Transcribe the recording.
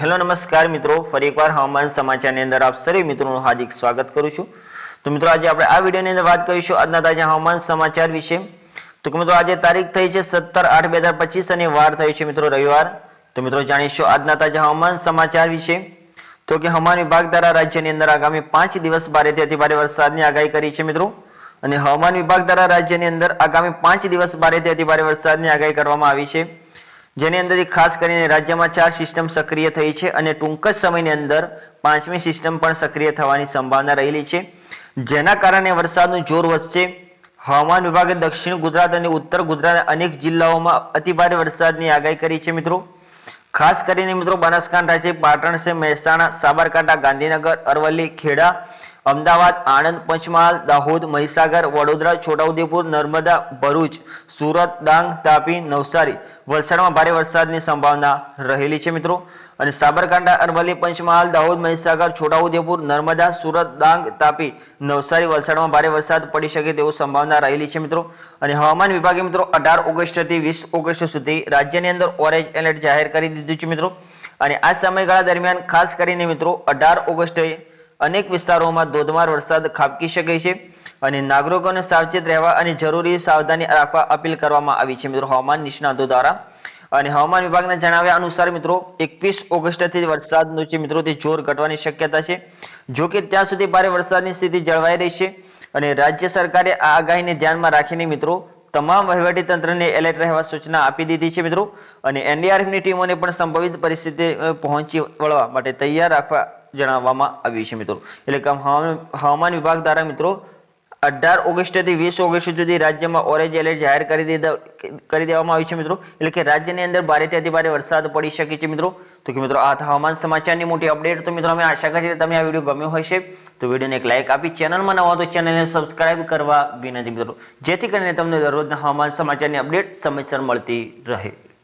Hello, નમસ્કાર મિત્રો. ફરી એકવાર હવામાન સમાચારની અંદર આપ સર્વે મિત્રોનું હાર્દિક સ્વાગત કરું છું. તો મિત્રો, આજે આપણે આ વિડીયોની અંદર વાત કરીશું આજના તાજા હવામાન સમાચાર વિશે. તો કે મિત્રો, આજે તારીખ થઈ છે સત્તર આઠ બે હજાર પચીસ અને વાર થઈ છે મિત્રો રવિવાર. તો મિત્રો, જાણીશું આજના તાજા હવામાન સમાચાર વિશે. તો કે હવામાન વિભાગ દ્વારા રાજ્યની અંદર આગામી પાંચ દિવસ ભારેથી અતિ ભારે વરસાદની આગાહી કરી છે મિત્રો. અને હવામાન વિભાગ દ્વારા રાજ્યની અંદર આગામી પાંચ દિવસ ભારેથી અતિ ભારે વરસાદની આગાહી કરવામાં આવી છે. જેની અંદર ખાસ કરીને રાજ્યમાં ચાર સિસ્ટમ સક્રિય થઈ છે અને ટૂંક જ સમયની અંદર પાંચમી સિસ્ટમ પણ સક્રિય થવાની સંભાવના રહેલી છે. જેના કારણે વરસાદનું જોર વધશે. હવામાન વિભાગે દક્ષિણ ગુજરાત અને ઉત્તર ગુજરાતના અનેક જિલ્લાઓમાં અતિભારે વરસાદની આગાહી કરી છે મિત્રો. ખાસ કરીને મિત્રો બનાસકાંઠા છે, પાટણ છે, મહેસાણા, સાબરકાંઠા, ગાંધીનગર, અરવલ્લી, ખેડા અમદાવાદ, આણંદ, પંચમહાલ, દાહોદ, મહીસાગર, વડોદરા, છોટાઉદેપુર, નર્મદા, ભરૂચ, સુરત, ડાંગ, તાપી, નવસારી. વલસાડમાં ભારે વરસાદની સંભાવના રહેલી છે મિત્રો. અને સાબરકાંઠા, અરવલ્લી, પંચમહાલ, દાહોદ, મહીસાગર, છોટાઉદેપુર, નર્મદા, સુરત, ડાંગ, તાપી, નવસારી વલસાડમાં ભારે વરસાદ પડી શકે તેવું સંભાવના રહેલી છે મિત્રો. અને હવામાન વિભાગે મિત્રો અઢાર ઓગસ્ટથી વીસ ઓગસ્ટ સુધી રાજ્યની અંદર ઓરેન્જ એલર્ટ જાહેર કરી દીધું છે મિત્રો. અને આ સમયગાળા દરમિયાન ખાસ કરીને મિત્રો અઢાર ઓગસ્ટે અનેક વિસ્તારોમાં ધોધમાર વરસાદ ખાબકી શકે છે અને નાગરિકોને સાવચેત રહેવા અને જરૂરી સાવધાની રાખવા અપીલ કરવામાં આવી છે. મિત્રો, હવામાન નિષ્ણાતો દ્વારા અને હવામાન વિભાગના જણાવ્યા અનુસાર મિત્રો, એકવીસ ઓગસ્ટથી વરસાદનું છે મિત્રો તે જોર ઘટવાની શક્યતા છે. જો કે ત્યાં સુધી ભારે વરસાદની સ્થિતિ જળવાઈ રહી છે અને રાજ્ય સરકારે આ આગાહીને ધ્યાનમાં રાખીને મિત્રો તમામ વહીવટી તંત્રને એલર્ટ રહેવા સૂચના આપી દીધી છે મિત્રો. અને એનડીઆરએફની ટીમોને પણ સંભવિત પરિસ્થિતિ પહોંચી વળવા માટે તૈયાર રાખવા જણાવવામાં આવ્યું છે મિત્રો. એટલે કે હવામાન વિભાગ દ્વારા મિત્રો, અઢાર ઓગસ્ટથી વીસ ઓગસ્ટ સુધી રાજ્યમાં ઓરેન્જ એલર્ટ જાહેર કરી દીધા, કરી દેવામાં આવ્યું છે મિત્રો. એટલે કે રાજ્યની અંદર ભારેથી અતિ ભારે વરસાદ પડી શકે છે મિત્રો. તો કે મિત્રો, આ હવામાન સમાચારની મોટી અપડેટ. તો મિત્રો, અમે આશા કરીએ તમે આ વીડિયો ગમ્યો હશે. તો વિડીયોને એક લાઇક આપી ચેનલમાં નવા તો ચેનલને સબસ્ક્રાઇબ કરવા વિનંતી મિત્રો. જેથી કરીને તમને દરરોજના હવામાન સમાચારની અપડેટ સમયસર મળતી રહે.